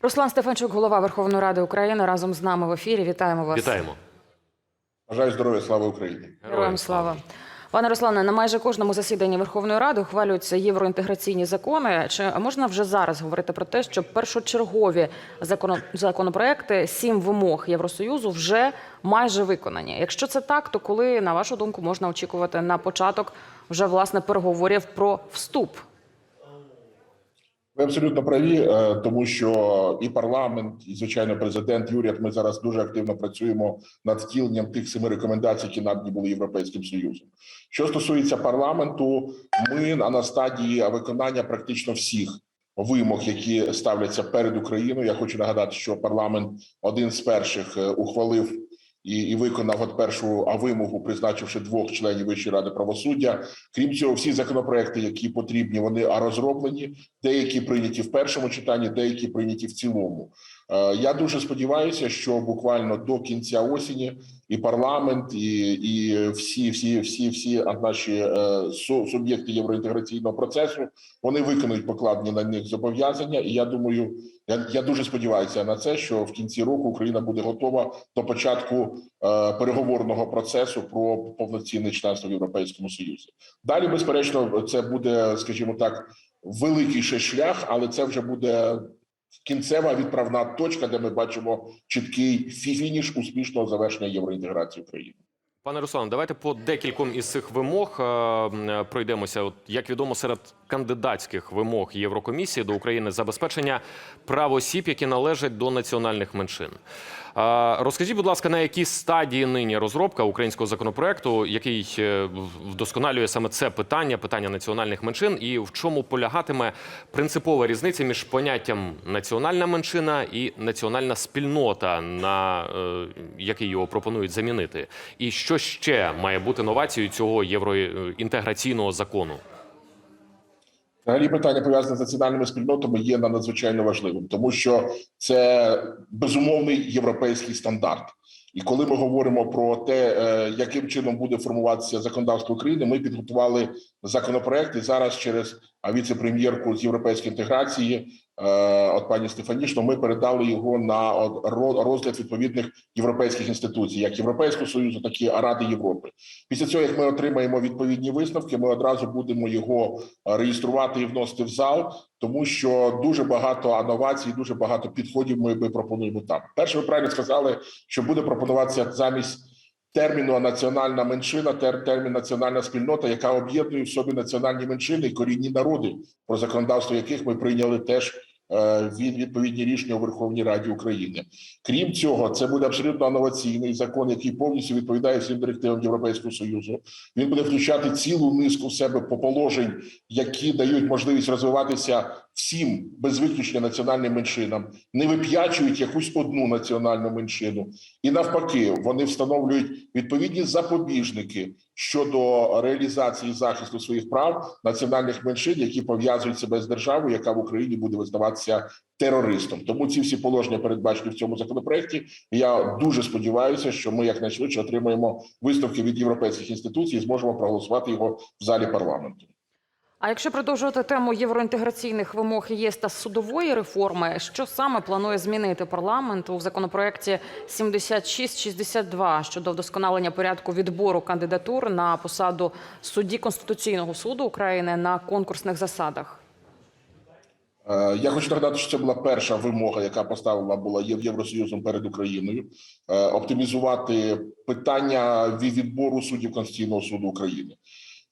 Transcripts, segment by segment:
Руслан Стефанчук, голова Верховної Ради України, разом з нами в ефірі. Вітаємо вас. Вітаємо. Бажаю здоров'я, слава Україні. Героям слава. Пане Руслане, на майже кожному засіданні Верховної Ради ухвалюються євроінтеграційні закони. Чи можна вже зараз говорити про те, що першочергові законо- законопроекти, сім вимог Євросоюзу вже майже виконані? Якщо це так, то коли, на вашу думку, можна очікувати на початок вже власне переговорів про вступ? Ви абсолютно праві, е, тому що і парламент, і звичайно, президент уряд. Ми зараз дуже активно працюємо над втіленням тих семи рекомендацій, які надані були європейським союзом. Що стосується парламенту, ми на на стадії виконання практично всіх вимог, які ставляться перед Україною. Я хочу нагадати, що парламент один з перших е, ухвалив. І, і виконав от першу а вимогу, призначивши двох членів Вищої ради правосуддя. Крім цього, всі законопроекти, які потрібні, вони а, розроблені. Деякі прийняті в першому читанні, деякі прийняті в цілому. Е, Я дуже сподіваюся, що буквально до кінця осені і парламент, і, і всі, всі, всі, всі наші е, суб'єкти євроінтеграційного процесу вони виконують покладені на них зобов'язання. І я думаю, я, я дуже сподіваюся на це, що в кінці року Україна буде готова до початку е, переговорного процесу про повноцінне членство в Європейському Союзі. Далі, безперечно, це буде, скажімо так, великий ще шлях, але це вже буде кінцева відправна точка, де ми бачимо чіткий фі- фініш успішного завершення євроінтеграції України. Пане Руслан, давайте по декільком із цих вимог е, пройдемося. От як відомо, серед кандидатських вимог Єврокомісії до України забезпечення прав осіб, які належать до національних меншин. Розкажіть, будь ласка, на якій стадії нині розробка українського законопроекту, який е, вдосконалює саме це питання, питання національних меншин, і в чому полягатиме принципова різниця між поняттям національна меншина і національна спільнота, на е, який його пропонують замінити, і що ще має бути новацією цього євроінтеграційного закону? Взагалі питання пов'язане з національними спільнотами є надзвичайно важливим, тому що це безумовний європейський стандарт. І коли ми говоримо про те, е, яким чином буде формуватися законодавство України, ми підготували законопроект і зараз через віце-прем'єрку з європейської інтеграції, е, от пані Стефанішно, ми передали його на ро- розгляд відповідних європейських інституцій, як Європейського союзу, так і Ради Європи. Після цього, як ми отримаємо відповідні висновки, ми одразу будемо його е, реєструвати і вносити в зал, тому що дуже багато новацій, дуже багато підходів ми пропонуємо там. Перше, ви правильно сказали, що буде пропонуватися замість терміну національна меншина, термін національна спільнота, яка об'єднує в собі національні меншини і корінні народи, про законодавство яких ми прийняли теж. е, Від відповідні рішення у Верховній Раді України, крім цього, це буде абсолютно інноваційний закон, який повністю відповідає всім директивам Європейського союзу. Він буде включати цілу низку в себе по положень, які дають можливість розвиватися всім без виключення національним меншинам, не вип'ячують якусь одну національну меншину, і навпаки, вони встановлюють відповідні запобіжники щодо реалізації захисту своїх прав національних меншин, які пов'язують себе з державою, яка в Україні буде визнаватися терористом. Тому ці всі положення передбачені в цьому законопроекті. Я дуже сподіваюся, що ми якнайшвидше отримаємо висновки від європейських інституцій і зможемо проголосувати його в залі парламенту. А якщо продовжувати тему євроінтеграційних вимог ЄС та судової реформи, що саме планує змінити парламент у законопроекті 7662 щодо вдосконалення порядку відбору кандидатур на посаду судді Конституційного суду України на конкурсних засадах? Е, Я хочу нагадати, що це була перша вимога, яка поставила була Євросоюзом перед Україною, е, оптимізувати питання від- відбору суддів Конституційного суду України.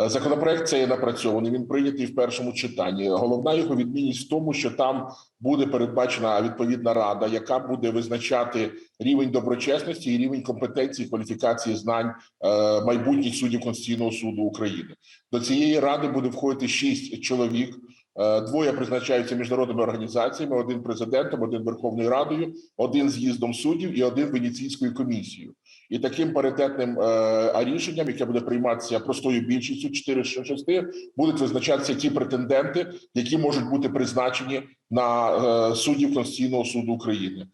Е, Законопроект цей напрацьований. Він прийнятий в першому читанні. Головна його відмінність в тому, що там буде передбачена відповідна рада, яка буде визначати рівень доброчесності і рівень компетенції, кваліфікації знань е, майбутніх суддів Конституційного суду України. До цієї ради буде входити шість чоловік. Е, Двоє призначаються міжнародними організаціями: один президентом, один Верховною Радою, один з'їздом суддів і один Венеційською комісією. І таким паритетним е, рішенням, яке буде прийматися простою більшістю 4 з 6, будуть визначатися ті претенденти, які можуть бути призначені на е, суддів Конституційного суду України.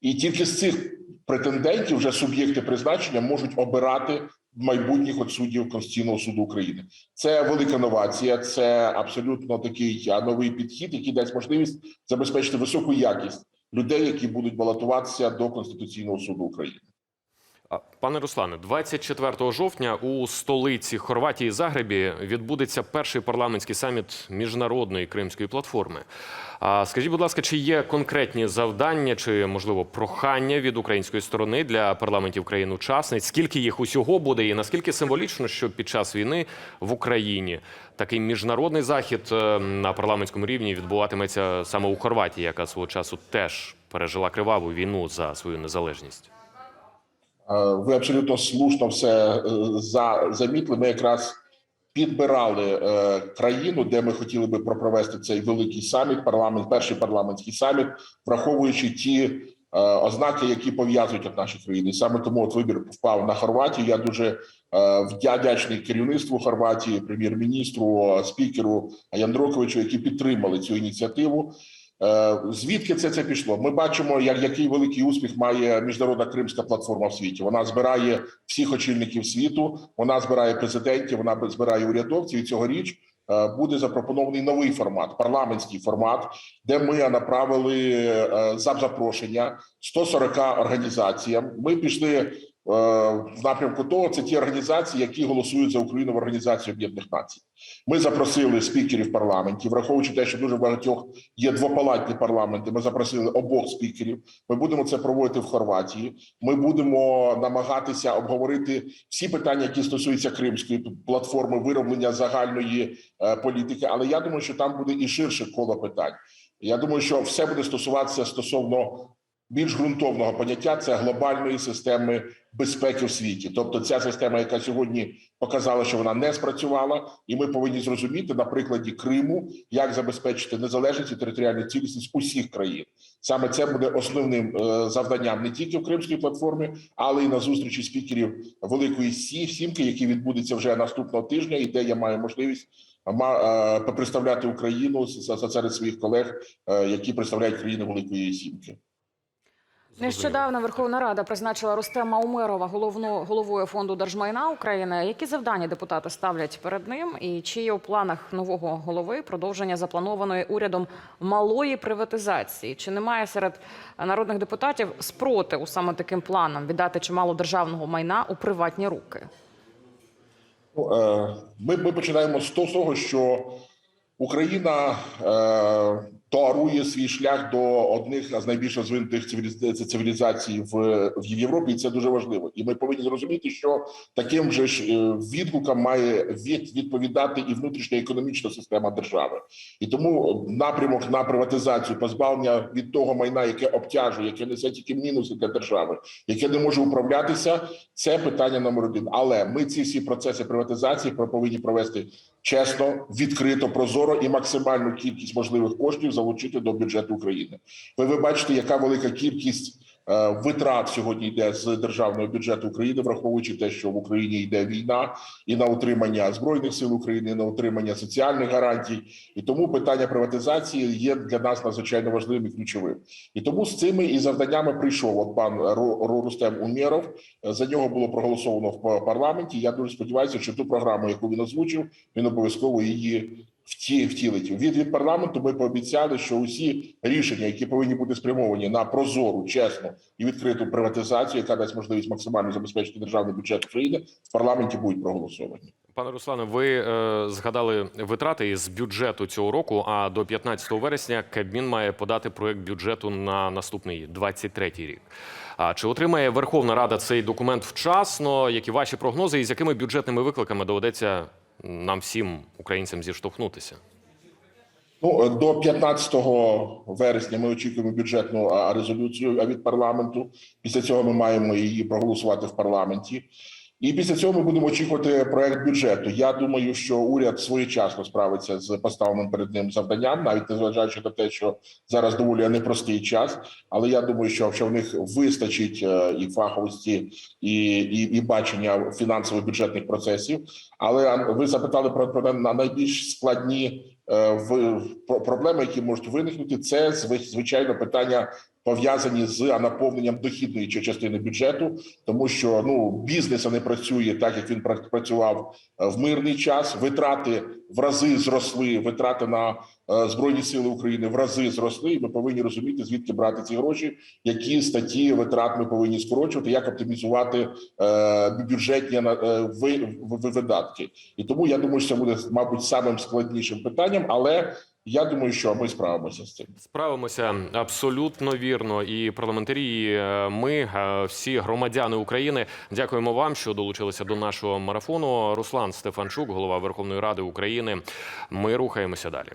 І тільки з цих претендентів вже суб'єкти призначення можуть обирати майбутніх от суддів Конституційного суду України. Це велика новація, це абсолютно такий новий підхід, який дасть можливість забезпечити високу якість людей, які будуть балотуватися до Конституційного суду України. Пане Руслане, 24 жовтня у столиці Хорватії Загребі відбудеться перший парламентський саміт міжнародної кримської платформи. Скажіть, будь ласка, чи є конкретні завдання чи можливо прохання від української сторони для парламентів країн-учасниць? Скільки їх усього буде, і наскільки символічно, що під час війни в Україні такий міжнародний захід е, на парламентському рівні відбуватиметься саме у Хорватії, яка свого часу теж пережила криваву війну за свою незалежність? Ви абсолютно слушно все е, замітили. Ми якраз підбирали е, країну, де ми хотіли би провести цей великий саміт, парламент, перший парламентський саміт, враховуючи ті е, ознаки, які пов'язують от наші країни. Саме тому от вибір впав на Хорватію. Я дуже вдячний керівництву Хорватії, прем'єр-міністру, спікеру Яндроковичу, які підтримали цю ініціативу. Е, Звідки це це пішло? Ми бачимо, як який великий успіх має міжнародна кримська платформа в світі. Вона збирає всіх очільників світу, вона збирає президентів, вона збирає урядовців. І цьогоріч е, буде запропонований новий формат, парламентський формат, де ми направили е, за запрошення 140 організаціям. Ми пішли в напрямку того, це ті організації, які голосують за Україну в Організації Об'єднаних Націй. Ми запросили спікерів парламентів, враховуючи те, що дуже багатьох є двопалатні парламенти. Ми запросили обох спікерів. Ми будемо це проводити в Хорватії. Ми будемо намагатися обговорити всі питання, які стосуються кримської платформи вироблення загальної е, політики. Але я думаю, що там буде і ширше коло питань. Я думаю, що все буде стосуватися стосовно більш ґрунтовного поняття це глобальної системи безпеки в світі. Тобто, ця система, яка сьогодні показала, що вона не спрацювала, і ми повинні зрозуміти на прикладі Криму, як забезпечити незалежність і територіальну цілісність усіх країн. Саме це буде основним е, завданням не тільки в Кримській платформі, але й на зустрічі спікерів Великої Сі Сімки, які відбудеться вже наступного тижня, і де я маю можливість ма- е, представляти Україну серед своїх колег, е, які представляють країни Великої Сімки. Нещодавно Верховна Рада призначила Рустема Умерова головну головою фонду держмайна України. Які завдання депутати ставлять перед ним? І чи є у планах нового голови продовження запланованої урядом малої приватизації? Чи немає серед народних депутатів спротиву саме таким планам віддати чимало державного майна у приватні руки? Ну, е, Ми, ми починаємо з того, що Україна е, тоарує свій шлях до одних з найбільш розвинутих цивіліз- цивілізацій в, в Європі, і це дуже важливо. І ми повинні зрозуміти, що таким же ж е, відгукам має від, відповідати і внутрішня економічна система держави. І тому напрямок на приватизацію, позбавлення від того майна, яке обтяжує, яке несе тільки мінуси для держави, яке не може управлятися, це питання номер один. Але ми ці всі процеси приватизації повинні провести чесно, відкрито, прозоро і максимальну кількість можливих коштів залучити до бюджету України. Ви, ви бачите, яка велика кількість витрат сьогодні йде з державного бюджету України, враховуючи те, що в Україні йде війна, і на утримання збройних сил України, і на утримання соціальних гарантій, і тому питання приватизації є для нас надзвичайно важливим і ключовим. І тому з цими і завданнями прийшов от пан Ру- Ру- Рустем Умєров. За нього було проголосовано в парламенті. Я дуже сподіваюся, що ту програму, яку він озвучив, він обов'язково її втілить. Від від парламенту ми пообіцяли, що усі рішення, які повинні бути спрямовані на прозору, чесну і відкриту приватизацію, яка дасть можливість максимально забезпечити державний бюджет України, в парламенті будуть проголосовані. Пане Руслане, ви е, згадали витрати із бюджету цього року. А до 15 вересня Кабмін має подати проект бюджету на наступний 23-й рік. А чи отримає Верховна Рада цей документ вчасно? Які ваші прогнози, і з якими бюджетними викликами доведеться нам всім українцям зіштовхнутися? Ну до 15 вересня ми очікуємо бюджетну резолюцію від парламенту. Після цього ми маємо її проголосувати в парламенті. І після цього ми будемо очікувати проект бюджету. Я думаю, що уряд своєчасно справиться з поставленим перед ним завданням, навіть незважаючи на те, що зараз доволі непростий час. Але я думаю, що, що в них вистачить е, і фаховості, і, і, і бачення фінансово-бюджетних процесів. Але ви запитали про, про на- найбільш складні е, в про- проблеми, які можуть виникнути, це зви- звичайно питання пов'язані з наповненням дохідної частини бюджету, тому що ну бізнес не працює так, як він працював е, в мирний час. Витрати в рази зросли. Витрати на е, збройні сили України в рази зросли. І ми повинні розуміти, звідки брати ці гроші, які статті витрат ми повинні скорочувати, як оптимізувати е, бюджетні на- ви- ви- видатки. І тому я думаю, що це буде мабуть самим складнішим питанням, але я думаю, що ми справимося з цим. Справимося абсолютно вірно. І парламентарі, і е, ми, е, всі громадяни України, дякуємо вам, що долучилися до нашого марафону. Руслан Стефанчук, голова Верховної Ради України. Ми рухаємося далі.